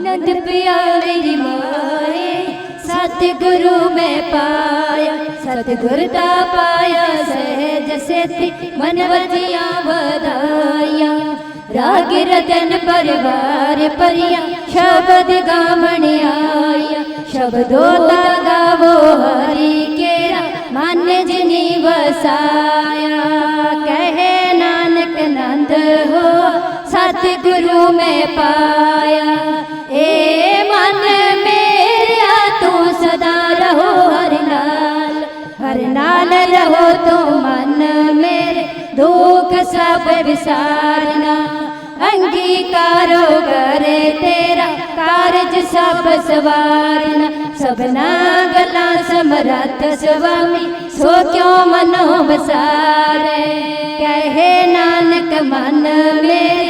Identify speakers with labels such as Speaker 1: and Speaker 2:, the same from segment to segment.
Speaker 1: ਆਨੰਦ ਪਿਆ ਮੇਰੀ ਮਾਏ। ਸਤਿਗੁਰੂ ਮੈਂ ਪਾਇਆ, ਸਤਿਗੁਰ ਦਾ ਪਾਇਆ, ਸਹਿਜ ਸੇਤੀ ਮਨ ਵਜੀਆਂ ਵਧਾਈਆਂ ਰਾਗ ਰਤਨ ਪਰਿਵਾਰ ਪਰਿਆ ਸ਼ਬਦ ਗਾਵਣ ਆਇਆ। ਸ਼ਬਦੋ ਤਾ ਗਾਵੋ ਹਰੀ ਕੇਰਾ, ਮਨ ਜਿਨੀ ਵਸਾਇਆ। ਕਹੇ ਨਾਨਕ ਨੰਦ ਹੋ, ਸਤਿਗੁਰੂ ਮੈਂ ਪਾਇਆ। ਮਨ ਮੇਰਿਆ ਤੂੰ ਸਦਾ ਰਹੋ ਹਰ ਨਾਲ ਹਰ ਨਾਲ ਰਹੋ ਤੂੰ ਮਨ ਮੇਰੇ ਦੁੱਖ ਸਭ ਵਿਸਾਰਨਾ ਅੰਗੀਕਾਰੋ ਕਰੇ ਤੇਰਾ ਕਾਰਜ ਸਭ ਸਵਾਰਨਾ ਸਭਨਾ ਗਲਾ ਸਮਰੱਥ ਸੁਆਮੀ ਸੋ ਕਿਉ ਮਨੋ ਵਸਾਰੇ ਕਹੇ ਨਾਨਕ ਮਨ ਮੇਰੇ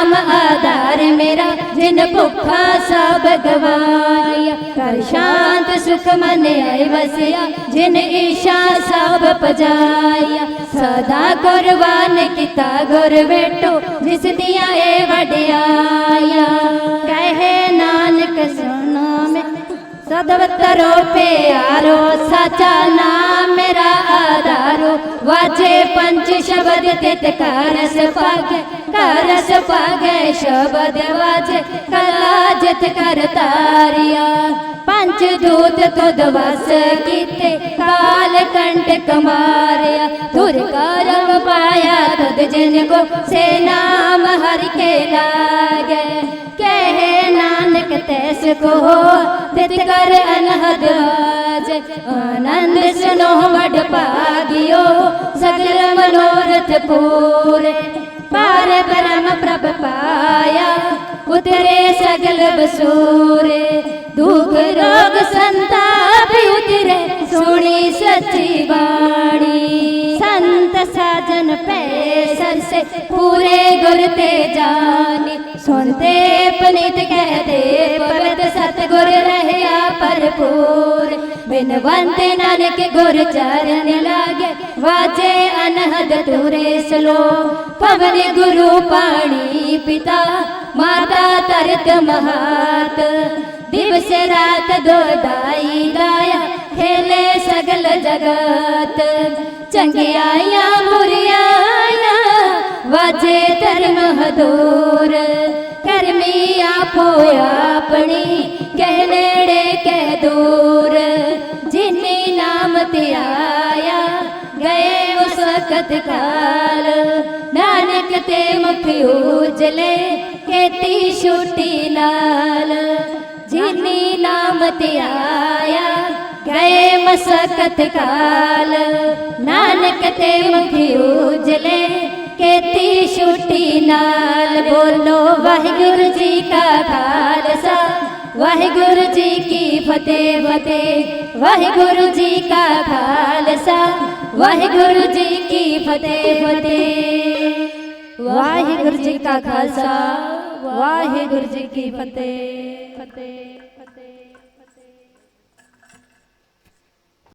Speaker 1: ਨਾਮ ਆਧਾਰ ਮੇਰਾ, ਜਿਨ ਭੁੱਖਾ ਸਭ ਗਵਾਇਆ। ਕਰ ਸ਼ਾਂਤ ਸੁਖ ਮਨ ਆਏ ਵਸਿਆ, ਜਿਨ ਈਸ਼ਾ ਸਭ ਪਜਾਇਆ। ਸਦਾ ਕੁਰਬਾਨ ਕੀਤਾ ਗੁਰ ਬੇਟੋ ਜਿਸ ਦੀਆਂ ਏ ਵਡਿਆਇਆ। ਕਹੇ ਨਾਨਕ, ਸੁਣੋ ਮੈਂ, ਸਦਵਤਰੋ ਪਿਆਰੋ, ਸਾਚਾ ਨਾਮ ਮੇਰਾ। ਵਾਜੇ ਪੰਚ ਸ਼ਬਦ ਤਿਤ ਕਰਸ ਪਾਗੇ ਕਰਸ ਪਾਗੇ ਸ਼ਬਦ ਵਾਜੇ, ਕਲਾ ਜਿਤ ਕਰ ਤਾਰਿਆ। ਪੰਜ ਦੂਤ ਤੁਧ ਵਸ ਕੀਤੇ, ਕਾਲ ਕੰਟਕ ਮਾਰਿਆ ਧੁਰ ਕਰਮ ਪਾਇਆ ਤੁਧ ਜਿਨ ਕੋ, ਸੇ ਨਾਮ ਹਰ ਕੇ ਲਾਗੇ। ਕਹੇ ਨਾਨਕ ਤੈਸ ਕੋ ਤਿਤ ਕਰ ਅਨਹਦ ਆਜ ਆਨੰਦ ਸੁਨੋ ਵਡ ਭਾਗਿਓ, ਸਗਲ ਮਨੋਰਥ ਪੂਰੇ। ਪਾਰ ਬ੍ਰਹਮ ਪ੍ਰਭ ਪਾਇਆ ਉਤਰੇ ਸਗਲ ਬਸੂਰੇ। ਦੁਖ ਰੋਗ ਸੰਤਾਪ ਉਤਰੇ, ਸੁਣੀ ਸੱਚੀ ਬਾਣੀ। ਸੰਤ ਸਾਜਨ ਪੈ ਸਰਸੇ, ਪੂਰੇ ਗੁਰ ਤੇ ਜਾਨੀ। ਸੁਣਤੇ ਪਨਿਤ ਕਹਦੇ ਭਰਪੂਰ ਬਿਨਵੰਤ ਨਾਨਕ ਗੁਰ ਚਰਨ ਲਾਗੇ ਵਾਜੇ ਅਨਹਦ ਤੁਰੇ ਸਲੋ ਪਵਨ ਗੁਰੂ ਪਾਣੀ ਪਿਤਾ ਮਾਤਾ ਤਰਤ ਮਹਾਤ ਦਿਵਸ ਰਾਤ ਦੋਦਾਈ ਦਾਇਆ ਖੇਲੇ ਸਗਲ ਜਗਤ ਚੰਗਿਆਈਆਂ ਬੁਰੀਆਈਆਂ ਵਾਜੇ ਧਰਮ ਹਦੂਰ, ਕਰਮੀ ਆਪੋ ਆਪਣੀ, ਕਹਿ ਨੇੜੇ ਕਹਿ ਦੂਰ। ਜਿਨੇ ਨਾਮ ਤੇ ਆਇਆ, ਗਏ ਉਸ ਵਕਤ ਕਾਲ। ਨਾਨਕ ਤੇ ਮੁਖ ਉਜਲੇ ਕੇਤੀ ਛੁੱਟੀ ਲਾਲ ਜਿਨੀ ਨਾਮ ਤੇ ਆਇਆ, ਗਏ ਮਸਕਤ ਕਾਲ। ਨਾਨਕ ਤੇ ਮੁਖ ਉਜਲੇ ਕੇਤੀ ਛੁੱਟੀ ਨਾਲ ਬੋਲੋ ਵਾਹਿਗੁਰੂ ਜੀ ਕਾ ਖਾਲਸਾ। ਵਾਹਿਗੁਰੂ ਜੀ ਕੀ ਫਤਿਹ ਫਤਿਹ। ਵਾਹਿਗੁਰੂ ਜੀ ਕਾ ਖਾਲਸਾ। ਵਾਹਿਗੁਰੂ ਜੀ ਕੀ ਫਤਿਹ ਫਤਿਹ। ਵਾਹਿਗੁਰੂ ਜੀ ਕਾ ਖਾਲਸਾ। ਵਾਹਿਗੁਰੂ ਜੀ ਕੀ ਫਤਿਹ ਫਤਿਹ।